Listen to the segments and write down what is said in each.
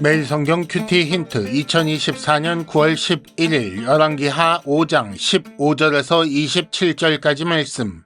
매일 성경 큐티 힌트 2024년 9월 11일 열왕기하 5장 15절에서 27절까지 말씀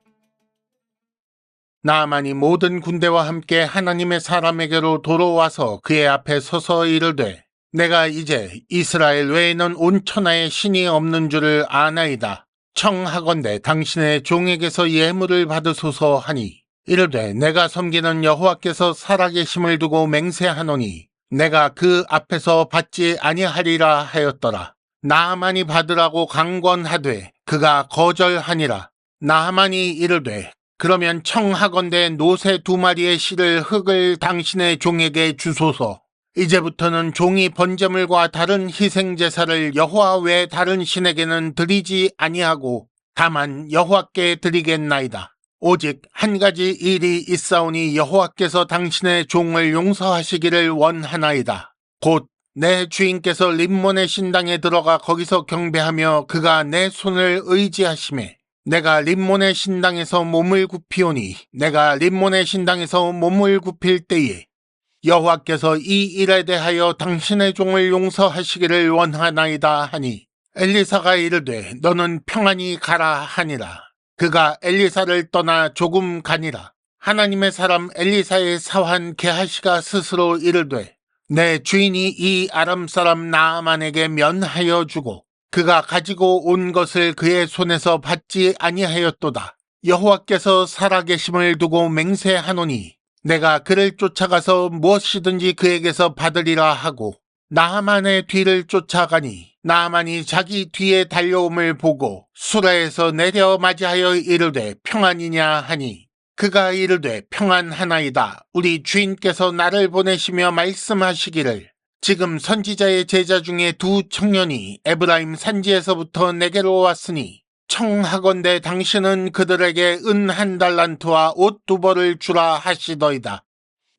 나아만이 모든 군대와 함께 하나님의 사람에게로 돌아와서 그의 앞에 서서 이르되 내가 이제 이스라엘 외에는 온 천하에 신이 없는 줄을 아나이다. 청하건대 당신의 종에게서 예물을 받으소서 하니 이르되 내가 섬기는 여호와께서 살아계심을 두고 맹세하노니 내가 그 앞에서 받지 아니하리라 하였더라. 나하만이 받으라고 강권하되 그가 거절하니라. 나하만이 이르되 그러면 청하건대 노새 두 마리의 실을 흙을 당신의 종에게 주소서. 이제부터는 종이 번제물과 다른 희생 제사를 여호와 외 다른 신에게는 드리지 아니하고 다만 여호와께 드리겠나이다. 오직 한 가지 일이 있사오니 여호와께서 당신의 종을 용서하시기를 원하나이다. 곧 내 주인께서 림몬의 신당에 들어가 거기서 경배하며 그가 내 손을 의지하심에 내가 림몬의 신당에서 몸을 굽히오니 내가 림몬의 신당에서 몸을 굽힐 때에 여호와께서 이 일에 대하여 당신의 종을 용서하시기를 원하나이다 하니 엘리사가 이르되 너는 평안히 가라 하니라. 그가 엘리사를 떠나 조금 가니라. 하나님의 사람 엘리사의 사환 게하시가 스스로 이르되 내 주인이 이 아람 사람 나아만에게 면하여 주고 그가 가지고 온 것을 그의 손에서 받지 아니하였도다. 여호와께서 살아계심을 두고 맹세하노니 내가 그를 쫓아가서 무엇이든지 그에게서 받으리라 하고 나하만의 뒤를 쫓아가니 나하만이 자기 뒤에 달려옴을 보고 수라에서 내려 맞이하여 이르되 평안이냐 하니? 그가 이르되 평안하나이다. 우리 주인께서 나를 보내시며 말씀하시기를. 지금 선지자의 제자 중에 두 청년이 에브라임 산지에서부터 내게로 왔으니 청하건대 당신은 그들에게 은 한 달란트와 옷 두 벌을 주라 하시더이다.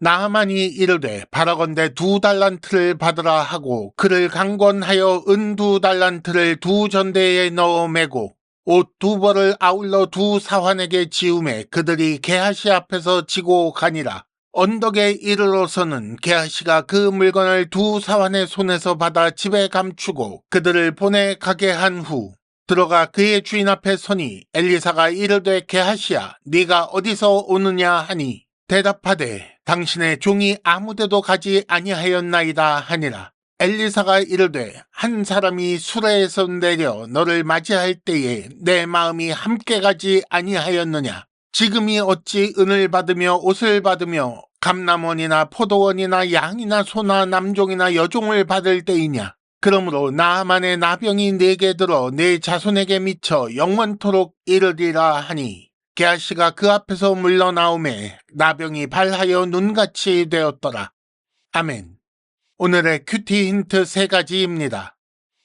나하만이 이르되 바라건대 두 달란트를 받으라 하고 그를 강권하여 은 두 달란트를 두 전대에 넣어 매고 옷 두 벌을 아울러 두 사환에게 지우매 그들이 게하시 앞에서 지고 가니라. 언덕에 이르러서는 게하시가 그 물건을 두 사환의 손에서 받아 집에 감추고 그들을 보내 가게 한 후 들어가 그의 주인 앞에 서니 엘리사가 이르되 게하시야 네가 어디서 오느냐 하니 대답하되 당신의 종이 아무데도 가지 아니하였나이다 하니라. 엘리사가 이르되 한 사람이 수레에서 내려 너를 맞이할 때에 내 마음이 함께 가지 아니하였느냐? 지금이 어찌 은을 받으며 옷을 받으며 감남원이나 포도원이나 양이나 소나 남종이나 여종을 받을 때이냐? 그러므로 나만의 나병이 내게 들어 내 자손에게 미쳐 영원토록 이르리라 하니 게하시가 그 앞에서 물러나오매 나병이 발하여 눈같이 되었더라. 아멘. 오늘의 큐티 힌트 세 가지입니다.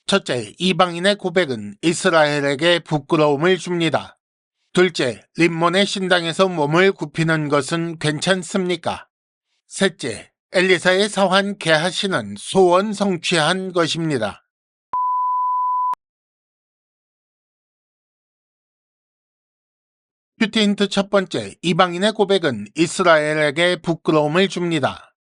첫째, 이방인의 고백은 이스라엘에게 부끄러움을 줍니다. 둘째, 림몬의 신당에서 몸을 굽히는 것은 괜찮습니까? 셋째, 엘리사의 사환 게하시는 소원 성취한 것입니다. 뷰티 힌트 첫 번째, 이방인의 고백은 이스라엘에게 부끄러움을 줍니다.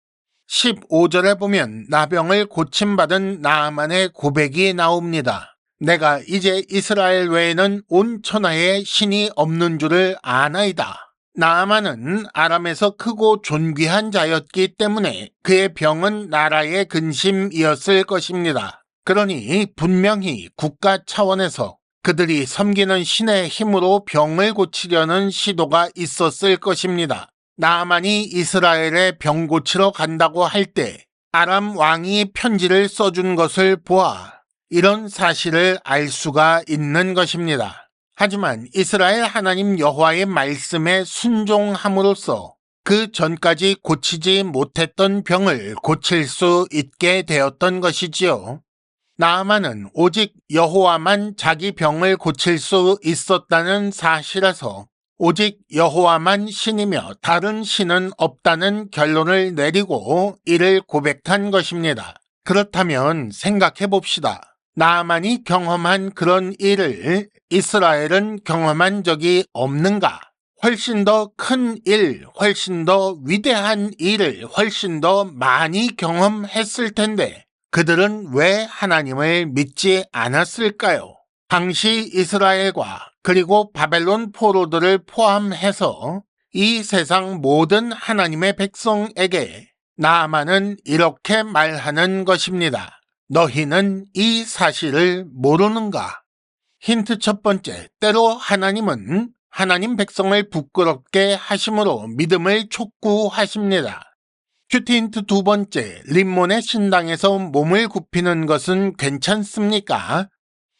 15절에 보면 나병을 고침받은 나아만의 고백이 나옵니다. 내가 이제 이스라엘 외에는 온 천하에 신이 없는 줄을 아나이다. 나아만은 아람에서 크고 존귀한 자였기 때문에 그의 병은 나라의 근심이었을 것입니다. 그러니 분명히 국가 차원에서 그들이 섬기는 신의 힘으로 병을 고치려는 시도가 있었을 것입니다. 나아만이 이스라엘에 병 고치러 간다고 할 때 아람 왕이 편지를 써준 것을 보아 이런 사실을 알 수가 있는 것입니다. 하지만 이스라엘 하나님 여호와의 말씀에 순종함으로써 그 전까지 고치지 못했던 병을 고칠 수 있게 되었던 것이지요. 나아만은 오직 여호와만 자기 병을 고칠 수 있었다는 사실에서 오직 여호와만 신이며 다른 신은 없다는 결론을 내리고 이를 고백한 것입니다. 그렇다면 생각해 봅시다. 나아만이 경험한 그런 일을 이스라엘은 경험한 적이 없는가? 훨씬 더 큰 일, 훨씬 더 위대한 일을 훨씬 더 많이 경험했을 텐데 그들은 왜 하나님을 믿지 않았을까요? 당시 이스라엘과 그리고 바벨론 포로들을 포함해서 이 세상 모든 하나님의 백성에게 나아만은 이렇게 말하는 것입니다. 너희는 이 사실을 모르는가? 힌트 첫 번째, 때로 하나님은 하나님 백성을 부끄럽게 하심으로 믿음을 촉구하십니다. 큐티 힌트 두 번째, 림몬의 신당에서 몸을 굽히는 것은 괜찮습니까?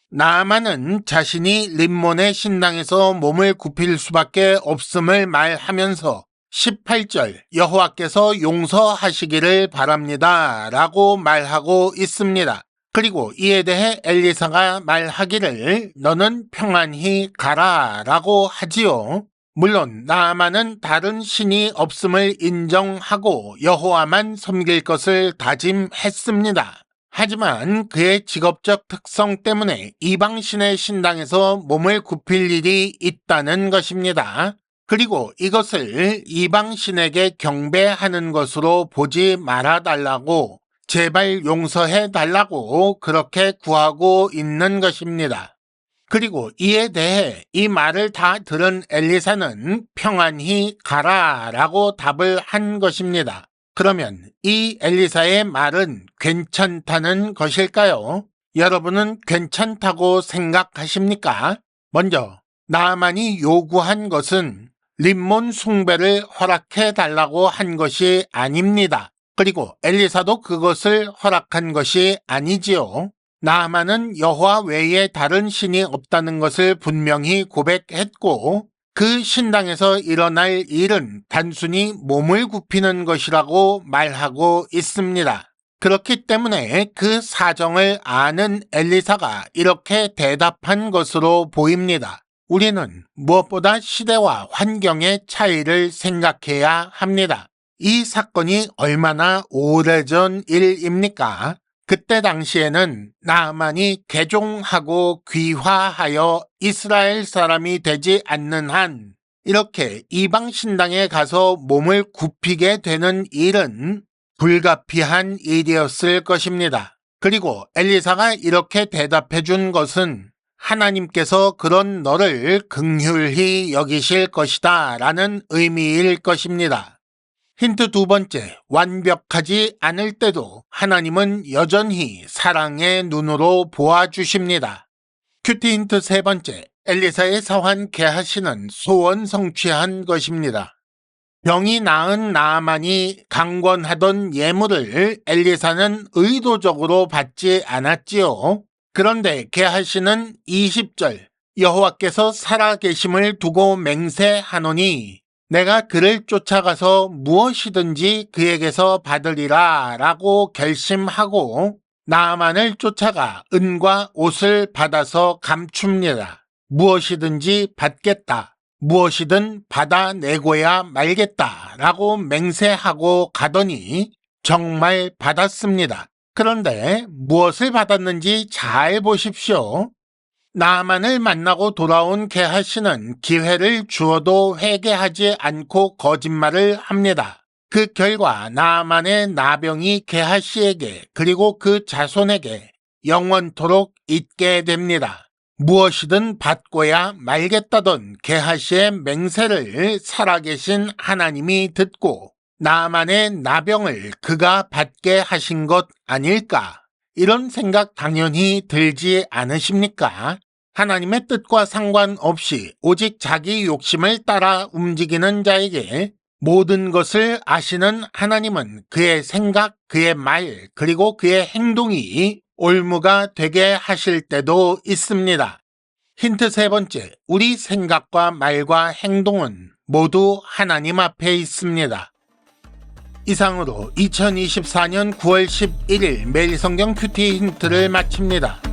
나아만은 자신이 림몬의 신당에서 몸을 굽힐 수밖에 없음을 말하면서 18절 여호와께서 용서하시기를 바랍니다 라고 말하고 있습니다. 그리고 이에 대해 엘리사가 말하기를 너는 평안히 가라 라고 하지요. 물론 나아만은 다른 신이 없음을 인정하고 여호와만 섬길 것을 다짐했습니다. 하지만 그의 직업적 특성 때문에 이방신의 신당에서 몸을 굽힐 일이 있다는 것입니다. 그리고 이것을 이방신에게 경배하는 것으로 보지 말아달라고 제발 용서해 달라고 그렇게 구하고 있는 것입니다. 그리고 이에 대해 이 말을 다 들은 엘리사는 평안히 가라 라고 답을 한 것입니다. 그러면 이 엘리사의 말은 괜찮다는 것일까요? 여러분은 괜찮다고 생각하십니까? 먼저 나만이 요구한 것은 림몬 숭배를 허락해 달라고 한 것이 아닙니다. 그리고 엘리사도 그것을 허락한 것이 아니지요. 나아만은 여호와 외에 다른 신이 없다는 것을 분명히 고백했고 그 신당에서 일어날 일은 단순히 몸을 굽히는 것이라고 말하고 있습니다. 그렇기 때문에 그 사정을 아는 엘리사가 이렇게 대답한 것으로 보입니다. 우리는 무엇보다 시대와 환경의 차이를 생각해야 합니다. 이 사건이 얼마나 오래전 일입니까? 그때 당시에는 나만이 개종하고 귀화하여 이스라엘 사람이 되지 않는 한 이렇게 이방 신당에 가서 몸을 굽히게 되는 일은 불가피한 일이었을 것입니다. 그리고 엘리사가 이렇게 대답해 준 것은 하나님께서 그런 너를 긍휼히 여기실 것이다 라는 의미일 것입니다. 힌트 두 번째, 완벽하지 않을 때도 하나님은 여전히 사랑의 눈으로 보아주십니다. 큐티 힌트 세 번째, 엘리사의 서한 게하시는 소원 성취한 것입니다. 병이 나은 나아만이 강권하던 예물을 엘리사는 의도적으로 받지 않았지요. 그런데 게하시는 20절 여호와께서 살아계심을 두고 맹세하노니 내가 그를 쫓아가서 무엇이든지 그에게서 받으리라 라고 결심하고 나만을 쫓아가 은과 옷을 받아서 감춥니다. 무엇이든지 받겠다. 무엇이든 받아내고야 말겠다. 라고 맹세하고 가더니 정말 받았습니다. 그런데 무엇을 받았는지 잘 보십시오. 나만을 만나고 돌아온 게하시는 기회를 주어도 회개하지 않고 거짓말을 합니다. 그 결과 나만의 나병이 게하시에게 그리고 그 자손에게 영원토록 있게 됩니다. 무엇이든 받고야 말겠다던 게하시의 맹세를 살아계신 하나님이 듣고 나만의 나병을 그가 받게 하신 것 아닐까? 이런 생각 당연히 들지 않으십니까? 하나님의 뜻과 상관없이 오직 자기 욕심을 따라 움직이는 자에게 모든 것을 아시는 하나님은 그의 생각, 그의 말, 그리고 그의 행동이 올무가 되게 하실 때도 있습니다. 힌트 세 번째, 우리 생각과 말과 행동은 모두 하나님 앞에 있습니다. 이상으로 2024년 9월 11일 매일 성경 큐티 힌트를 마칩니다.